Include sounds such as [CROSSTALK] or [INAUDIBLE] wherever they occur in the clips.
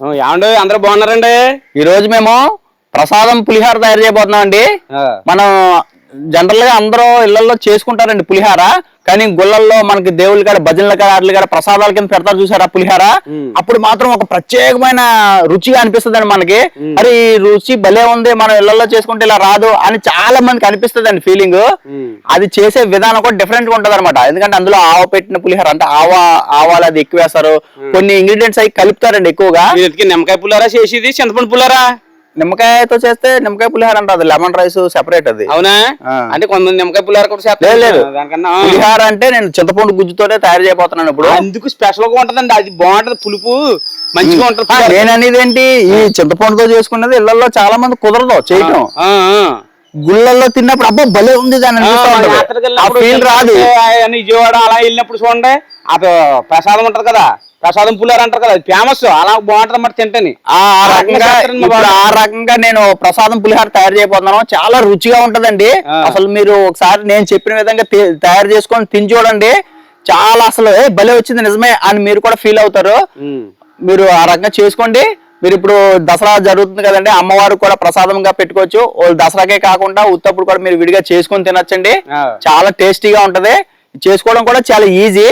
ఏమండి? అందరూ బాగున్నారండి? ఈ రోజు మేము ప్రసాదం పులిహార తయారు చేయబోతున్నాం అండి మనం జనరల్గా అందరూ ఇళ్ళలో చేసుకుంటారండి పులిహార. కానీ గుళ్ళల్లో మనకి దేవుళ్ళ కాడ భజనల కాడ వాటి కాడ ప్రసాదాల కింద పెడతారు చూసారా పులిహార. అప్పుడు మాత్రం ఒక ప్రత్యేకమైన రుచిగా అనిపిస్తుంది మనకి. అరే ఈ రుచి భలే ఉంది మనం ఇళ్ళలో చేసుకుంటే ఇలా రాదు అని చాలా మందికి అనిపిస్తుంది అండి ఫీలింగ్. అది చేసే విధానం కూడా డిఫరెంట్గా ఉంటది అనమాట ఎందుకంటే అందులో ఆవ పెట్టిన పులిహార అంటే ఆవ ఆవాలు అది ఎక్కువ వేస్తారు కొన్ని ఇంగ్రీడియంట్స్ అవి కలుపుతారండి ఎక్కువగా. మీరు నిమ్మకాయ పుల్లారా చేసేది చింతపండు పుల్లారా నిమ్మకాయతో చేస్తే నిమ్మకాయ పులిహార అంటారు లెమన్ రైస్ సెపరేట్ అది. అవునా. అంటే కొంతమంది నిమ్మకాయ పుల్లారా కూడా చేస్తారు. లేదు. దానికన్నా పులిహార అంటే నేను చింతపండు గుజ్జుతోనే తయారు చేయబోతున్నాను ఇప్పుడు. అందుకు స్పెషల్గా ఉంటదండి అది బాగుంటది పులుపు మంచిగా ఉంటది నేను అనేది ఏంటి ఈ చింతపండుతో చేసుకున్నది ఇళ్ళలో చాలా మంది కుదరదు చేయటం. గుళ్ళల్లో తిన్నప్పుడు అబ్బా భలే ఉంది దాని ఫీల్ రాదు. విజయవాడ అలా వెళ్ళినప్పుడు చూడండి ఆ ప్రసాదం ఉంటది కదా ప్రసాదం పుల్లారు అంటారు కదా ఫేమస్ అలా బాగుంటది మరి తింటని. ఆ రకంగా ఇప్పుడు. ఆ రకంగా నేను ప్రసాదం పులిహార తయారు చేయబోతున్నాను. చాలా రుచిగా ఉంటదండి. అసలు మీరు ఒకసారి నేను చెప్పిన విధంగా తయారు చేసుకొని తిని చూడండి. చాలా అసలు భలే వచ్చింది నిజమే అని మీరు కూడా ఫీల్ అవుతారు. మీరు ఆ రకంగా చేసుకోండి. మీరు ఇప్పుడు దసరా జరుగుతుంది కదండి అమ్మవారు కూడా ప్రసాదంగా పెట్టుకోవచ్చు. దసరాకే కాకుండా ఉత్తప్పుడు కూడా మీరు విడిగా చేసుకొని తినొచ్చండి. చాలా టేస్టీగా ఉంటది. చేసుకోవడం కూడా చాలా ఈజీ.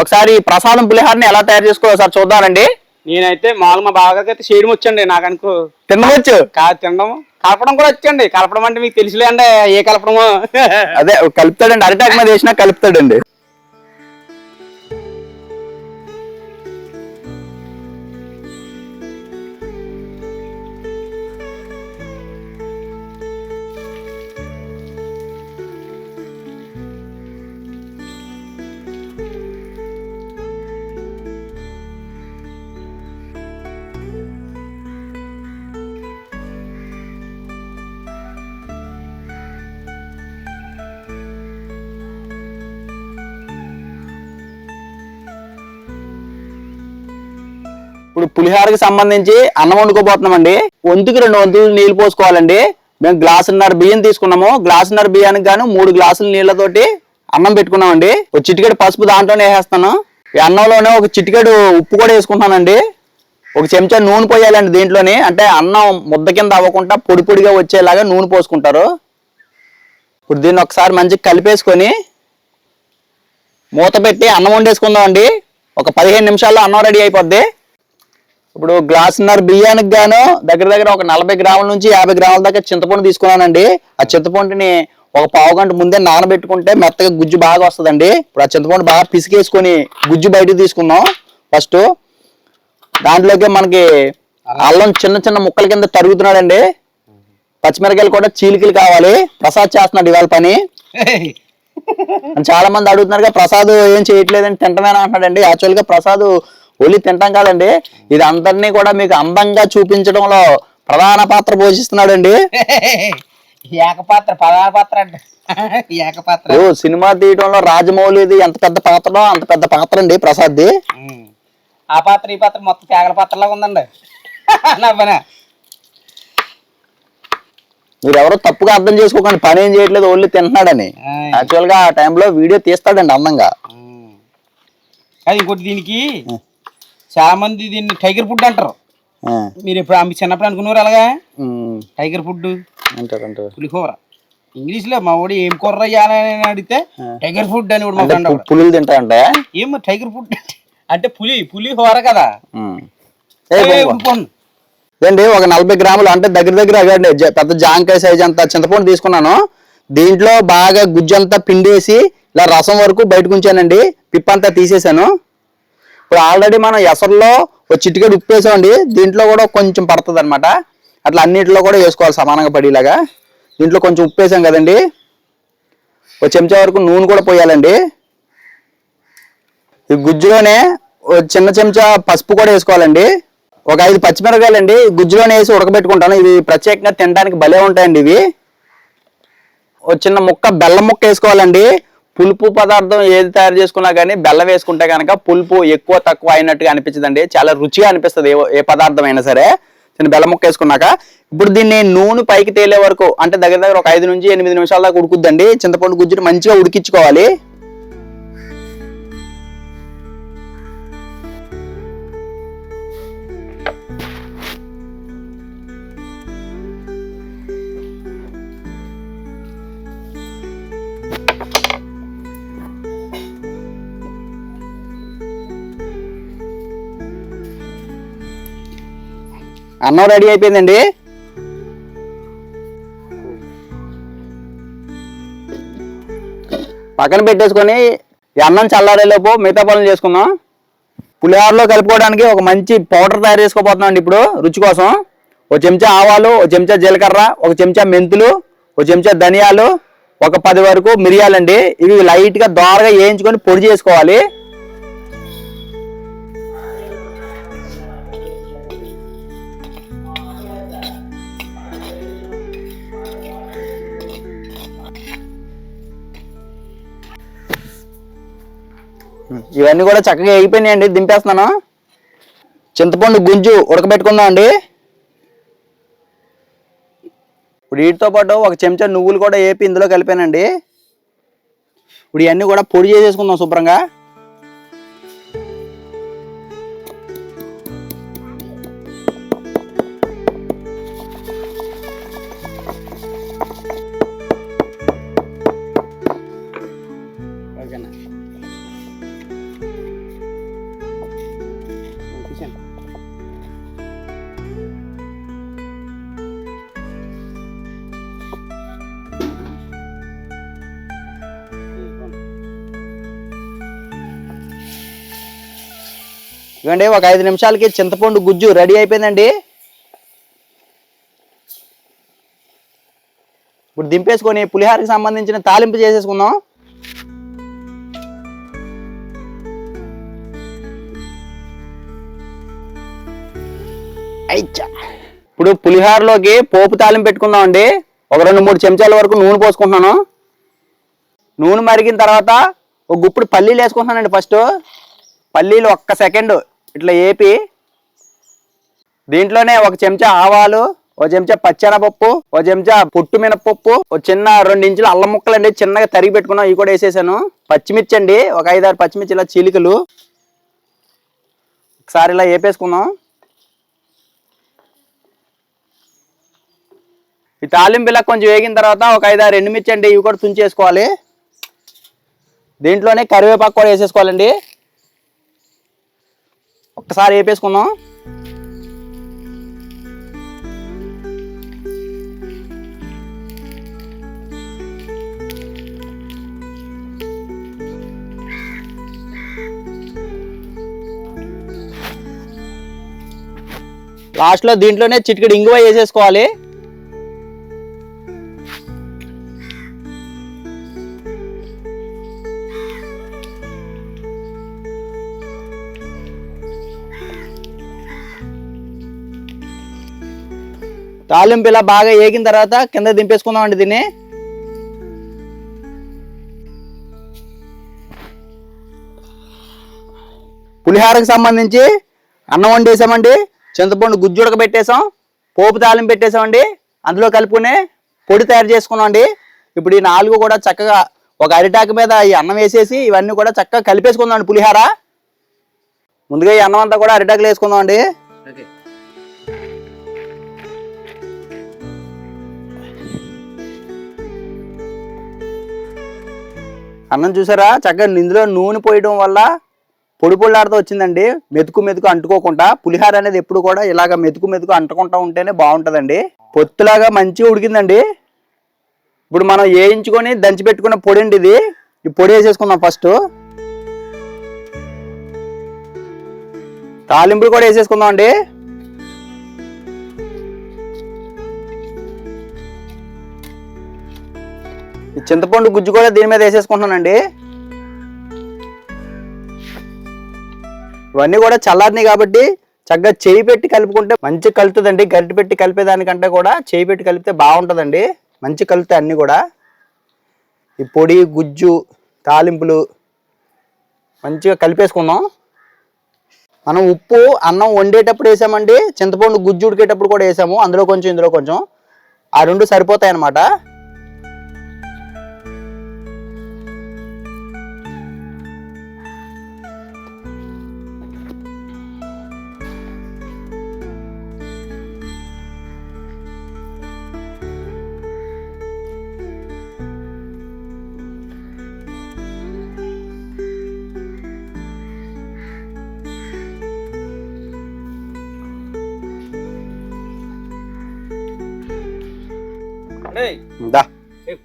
ఒకసారి ప్రసాదం పులిహారని ఎలా తయారు చేసుకోవాలి ఒకసారి చూద్దామండి. నేనైతే మామూలు మా బావగారికి అయితే చేయడం వచ్చండి నాకు అనుకో. తినవచ్చు? కాదు తినడం కలపడం కూడా వచ్చండి. కలపడం అంటే మీకు తెలుసులే అండి ఏ కలపడమో? అదే కలుపుతాడండి. అరిటాక్ మీద వేసినా కలుపుతాడండి. ఇప్పుడు పులిహారకి సంబంధించి అన్నం వండుకోబోతున్నామండి. వంతుకి రెండు వంతులు నీళ్ళు పోసుకోవాలండి. మేము గ్లాసున్నర బియ్యం తీసుకున్నాము. గ్లాసున్నర బియ్యానికి గాను మూడు గ్లాసుల నీళ్ళతోటి అన్నం పెట్టుకున్నామండి. ఒక చిటికెడు పసుపు దాంట్లోనే వేసేస్తాను. ఈ అన్నంలోనే ఒక చిటికెడు ఉప్పు కూడా వేసుకుంటానండి ఒక చెంచా నూనె పోయాలండి దీంట్లోనే. అంటే అన్నం ముద్ద కింద అవ్వకుండా పొడి పొడిగా వచ్చేలాగా నూనె పోసుకుంటారు. ఇప్పుడు దీన్ని ఒకసారి మంచిగా కలిపేసుకొని మూత పెట్టి అన్నం వండేసుకుందాం అండి ఒక పదిహేను నిమిషాల్లో అన్నం రెడీ అయిపోద్ది. ఇప్పుడు గ్లాసున్నర బియ్యానికి గాను దగ్గర దగ్గర ఒక నలభై గ్రాముల నుంచి యాభై గ్రాముల దాకా చింతపండు తీసుకున్నానండి. ఆ చింతపండుని ఒక పావు గంట ముందే నానబెట్టుకుంటే మెత్తగా గుజ్జు బాగా వస్తుందండి. ఇప్పుడు ఆ చింతపండు బాగా పిసికేసుకొని గుజ్జు బయటకు తీసుకుందాం. ఫస్ట్ దాంట్లోకి మనకి అల్లం చిన్న చిన్న ముక్కల కింద తరుగుతున్నాడండి. పచ్చిమిరకాయలు కూడా చీలికలు కావాలి. ప్రసాద్ చేస్తున్నాడు ఇవాళ పని. [LAUGHS] చాలా మంది అడుగుతున్నారు ప్రసాద్ ఏం చేయట్లేదని తింటమేనా అంటున్నాడండి. యాక్చువల్గా ప్రసాద్ ఓన్లీ తింటాం కాదండి. ఇది అందరినీ కూడా మీకు అందంగా చూపించడంలో ప్రధాన పాత్ర పోషిస్తున్నాడండి. ఏకపాత్ర పదార పాత్ర అంటే. ఏకపాత్ర. ఓ సినిమా తీయడంలో రాజమౌళిది ఎంత పెద్ద పాత్రలో అంత పెద్ద పాత్ర అండి ప్రసాద్ది. ఆ పాత్ర ఈ పాత్ర మొత్తం తేగల పాత్రలాగా ఉందండి. నవ్వనా? మీరు ఎవరో తప్పుగా అర్థం చేసుకోకండి పని ఏం చేయట్లేదు ఓన్లీ తింటున్నాడని. ఆయ్. యాక్చువల్గా ఆ టైంలో వీడియో తీస్తాడండి అందంగా. ఇంకోటి దీనికి చాలా మంది దీన్ని టైగర్ ఫుడ్ అంటారు. మీరు ఎప్పుడు మీ చిన్నప్పుడు అనుకున్నారు అలాగా? Tiger food. అంటారు అంటారు. పులిహోర. ఇంగ్లీష్లో మా వాడు ఏం కూర అడిగితే టైగర్ ఫుడ్ అని అంటే పులులు తింటాయంటే ఏం టైగర్ ఫుడ్ అంటే పులి పులిహోర కదా? ఉమ్. ఏ, ఏ, బొమ్మ. ఉప్పుకోండి. ఇదండి ఒక నలభై గ్రాములు అంటే దగ్గర దగ్గర అవ్వండి పెద్ద జాంకాయ సైజ్ అంత చింతపండు తీసుకున్నాను. దీంట్లో బాగా గుజ్జంతా పిండేసి ఇలా రసం వరకు బయటకు ఉంచానండి. పిప్పంతా తీసేసాను ఇప్పుడు ఆల్రెడీ మనం ఎసర్లో ఒక చిటికెడు ఉప్పు వేసామండి దీంట్లో కూడా కొంచెం పడుతుంది అనమాట అట్లా అన్నింటిలో కూడా వేసుకోవాలి సమానంగా పడేలాగా. దీంట్లో కొంచెం ఉప్పు వేసాం కదండి. ఒక చెంచా వరకు నూనె కూడా పోయాలండి. ఈ గుజ్జులోనే ఒక చిన్న చెంచా పసుపు కూడా వేసుకోవాలండి. ఒక ఐదు పచ్చిమిరకాయలండి గుజ్జులోనే వేసి ఉడకబెట్టుకుంటాను. ఇవి ప్రత్యేకంగా తినడానికి భలే ఉంటాయండి ఇవి. ఒక చిన్న ముక్క బెల్లం ముక్క వేసుకోవాలండి. పులుపు పదార్థం ఏది తయారు చేసుకున్నా కానీ బెల్లం వేసుకుంటే కనుక పులుపు ఎక్కువ తక్కువ అయినట్టుగా అనిపించదండి. చాలా రుచిగా అనిపిస్తుంది ఏ ఏ పదార్థం అయినా సరే. చిన్న బెల్లం ముక్క వేసుకున్నాక ఇప్పుడు దీన్ని నూనె పైకి తేలే వరకు అంటే దగ్గర దగ్గర ఒక ఐదు నుంచి ఎనిమిది నిమిషాల దాకా ఉడుకుద్దండి. చింతపండు గుజ్జుని మంచిగా ఉడికించుకోవాలి. అన్నం రెడీ అయిపోయిందండి. పక్కన పెట్టేసుకొని ఈ అన్నం చల్లారేలోపు మిగతా పనులు చేసుకుందాం. పులిహోరలో కలుపుకోవడానికి ఒక మంచి పౌడర్ తయారు చేసుకోబోతున్నాం అండి ఇప్పుడు రుచి కోసం. ఒక చెంచా ఆవాలు ఒక చెంచా జీలకర్ర ఒక చెంచా మెంతులు ఒక చెంచా ధనియాలు ఒక పది వరకు మిరియాలండి. ఇవి లైట్గా దోరగా వేయించుకొని పొడి చేసుకోవాలి. ఇవన్నీ కూడా చక్కగా వేగిపోయినాయండి దింపేస్తున్నాను. చింతపండు గుంజు ఉడకబెట్టుకుందాం అండి. ఇప్పుడు వీటితో పాటు ఒక చెంచా నువ్వులు కూడా వేపి ఇందులో కలిపానండి. ఇప్పుడు ఇవన్నీ కూడా పొడి చేసేసుకుందాం శుభ్రంగా. ఇవ్వండి ఒక ఐదు నిమిషాలకి చింతపండు గుజ్జు రెడీ అయిపోయిందండి. ఇప్పుడు దింపేసుకొని పులిహారకి సంబంధించిన తాలింపు చేసేసుకుందాం. ఐచ్చా. ఇప్పుడు పులిహారలోకి పోపు తాలింపు పెట్టుకుందాం అండి ఒక రెండు మూడు చెంచాల వరకు నూనె పోసుకుంటున్నాను. నూనె మరిగిన తర్వాత ఒక గుప్పుడు పల్లీలు వేసుకుంటున్నానండి ఫస్ట్. పల్లీలు ఒక్క సెకండ్ ఇట్లా ఏపి. దీంట్లోనే ఒక చెంచా ఆవాలు ఒక చెంచా పచ్చెనపప్పు ఒక చెంచా పొట్టు మినపప్పు ఒక చిన్న రెండు ఇంచుల అల్లం ముక్కలు అండి చిన్నగా తరిగి పెట్టుకున్నాం ఇవి కూడా వేసేసాను. పచ్చిమిర్చి అండి ఒక ఐదారు పచ్చిమిర్చి ఇలా చిలుకలు. ఒకసారి ఇలా వేపేసుకుందాం ఈ తాలింపు ఇలా కొంచెం వేగిన తర్వాత ఒక ఐదారు ఎండుమిర్చి అండి ఇవి కూడా తుంచేసుకోవాలి. దీంట్లోనే కరివేపాకు కూడా వేసేసుకోవాలండి. ఒక్కసారి వేపేసుకుందాం లాస్ట్లో దీంట్లోనే చిటికెడు ఇంగువ వేసేసుకోవాలి. తాలింపు ఇలా బాగా ఏగిన తర్వాత కింద దింపేసుకుందాం అండి దీన్ని. పులిహారకు సంబంధించి అన్నం వండేసామండి చింతపండు గుజ్జు ఉడకబెట్టేసాం. పోపు తాలింపు పెట్టేసామండి. అందులో కలుపుకునే పొడి తయారు చేసుకున్నామండి ఇప్పుడు ఈ నాలుగు కూడా చక్కగా ఒక అరిటాకు మీద ఈ అన్నం వేసేసి ఇవన్నీ కూడా చక్కగా కలిపేసుకుందాం పులిహార. ముందుగా ఈ అన్నం అంతా కూడా అరిటాకులు వేసుకుందాం అండి. అన్నం చూసారా? చక్కగా ఇందులో నూనె పోయడం వల్ల పొడి పొళ్ళాడుతూ వచ్చిందండి. మెతుకు మెతుకు అంటుకోకుండా పులిహార అనేది ఎప్పుడు కూడా ఇలాగ మెతుకు మెతుకు అంటుకుంటా ఉంటేనే బాగుంటుందండి. పొత్తులాగా మంచిగా ఉడికిందండి. ఇప్పుడు మనం వేయించుకొని దంచి పెట్టుకున్న పొడి అండి ఇది. ఈ పొడి వేసేసుకుందాం ఫస్ట్. తాలింపులు కూడా వేసేసుకుందాం అండి ఈ చింతపండు గుజ్జు కూడా దీని మీద వేసేసుకుంటున్నానండి. ఇవన్నీ కూడా చల్లారినాయి కాబట్టి చక్కగా చేయి పెట్టి కలుపుకుంటే మంచి కలుతుందండి గరిటె పెట్టి కలిపేదానికంటే కూడా చేయి పెట్టి కలిపితే బాగుంటుందండి. మంచి కలుతాయి అన్నీ కూడా. ఈ పొడి గుజ్జు తాలింపులు మంచిగా కలిపేసుకుందాం. మనం ఉప్పు అన్నం వండేటప్పుడు వేసామండి. చింతపండు గుజ్జు ఉడికేటప్పుడు కూడా వేసాము. అందులో కొంచెం ఇందులో కొంచెం. ఆ రెండు సరిపోతాయి అన్నమాట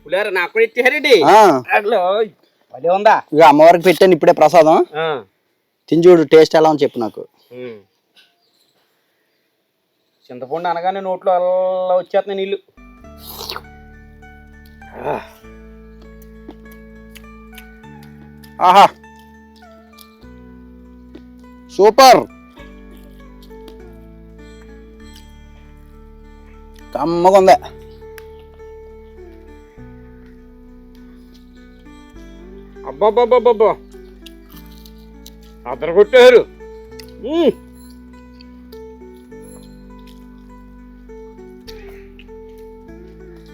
పులిహార నాకు కూడా ఇచ్చారండి అట్లా ఉందా? ఇక అమ్మవారికి పెట్టాను ఇప్పుడే ప్రసాదం. చూడు టేస్ట్ ఎలా అని చెప్పు నాకు. చింతపండు అనగానే నోట్లో అలా వచ్చేస్తున్నాయి నీళ్ళు. ఆహా. సూపర్. కమ్మగా ఉంది అబ్బాబ్బాబ్బాబ్బా ఉమ్.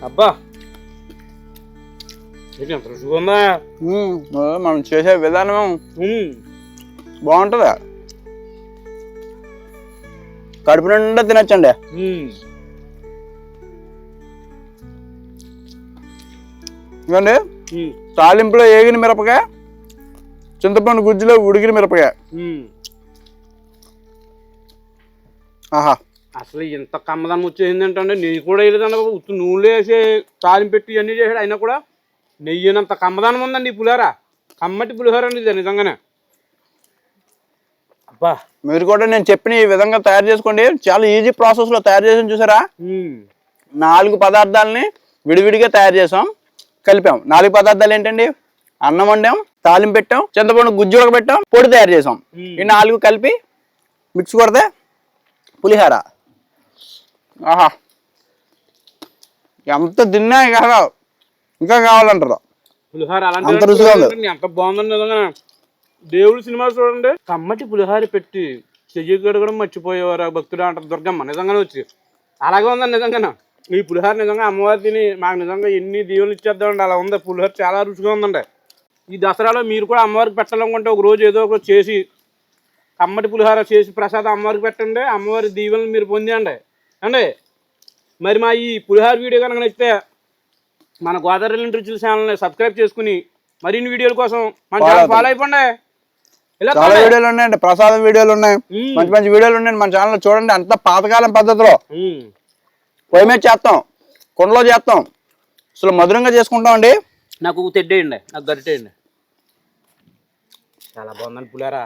అబ్బా ఇది ఎంత రుచిగా ఉందా. మనం చేసే విధానం. బాగుంటుంది కడుపు నిండా తినచ్చండి. ఇవ్వండి. తాలింపులో ఏగిన మిరపకాయ చింతపండు గుజ్జులో ఉడికిన మిరపకాయ. ఆహా. అసలు ఎంత కమ్మదనం వచ్చేసింది ఏంటంటే నెయ్యి కూడా వేయలేదన్న బాబు. ఉత్తు నూనెలో వేసి తాలింపు పెట్టి ఇవన్నీ చేసాడు అయినా కూడా నెయ్యినంత కమ్మదనం ఉందండి ఈ పులిహోర. కమ్మటి పులిహోర అండి ఇది నిజంగానే. అబ్బా. మీరు కూడా నేను చెప్పిన ఈ విధంగా తయారు చేసుకోండి. చాలా ఈజీ ప్రాసెస్లో తయారు చేసాం చూసారా. నాలుగు పదార్థాలని విడివిడిగా తయారు చేసాం. కలిపాం. నాలుగు పదార్థాలు ఏంటండి? అన్నం వండాం తాలింపు పెట్టాం చింతపండు గుజ్జు ఉడకబెట్టాం పొడి తయారు చేసాం. ఈ నాలుగు కలిపి మిక్స్ కొడితే పులిహార. ఆహా. ఎంత తిన్నా ఇంకా ఇంకా కావాలంటారు. పులిహోర అంత రుచిగా ఉంది. ఎంత దేవుడి సినిమా చూడండి. కమ్మటి పులిహోర పెట్టి చెయ్యి గడగడం మర్చిపోయేవారు ఆ భక్తుడు అంటారు. దుర్గమ్మ నిజంగానే వచ్చి. అలాగే ఉందండి నిజంగానే. ఈ పులిహోర నిజంగా అమ్మవారి తిని మాకు నిజంగా ఎన్ని దీవులు ఇచ్చేద్దామండి. అలా ఉంది. పులిహోర చాలా రుచిగా ఉందండి. ఈ దసరాలో మీరు కూడా అమ్మవారికి పెట్టాలనుకుంటే ఒక రోజు ఏదో ఒక చేసి కమ్మటి పులిహోర చేసి ప్రసాదం అమ్మవారికి పెట్టండి. అమ్మవారి దీవెనలు మీరు పొందండి. అండి మరి మా ఈ పులిహోర వీడియో కనుక నచ్చితే మన గోదావరి రుచుల ఛానల్ని సబ్స్క్రైబ్ చేసుకుని మరిన్ని వీడియోల కోసం మన ఛానల్. ఫాలో అయిపోండి. ఇలా చాలా వీడియోలు ఉన్నాయండి. ప్రసాదం వీడియోలు ఉన్నాయి. మంచి మంచి వీడియోలు ఉన్నాయండి మన ఛానల్లో చూడండి. అంత పాతకాలం పద్ధతిలో. పొయ్యి మీద చేస్తాం కుండలో చేస్తాం అసలు మధురంగా చేసుకుంటాం అండి నాకు తెడ్డేయండి నాకు గరిటేయండి. చాలా బాగుందండి పులిహార.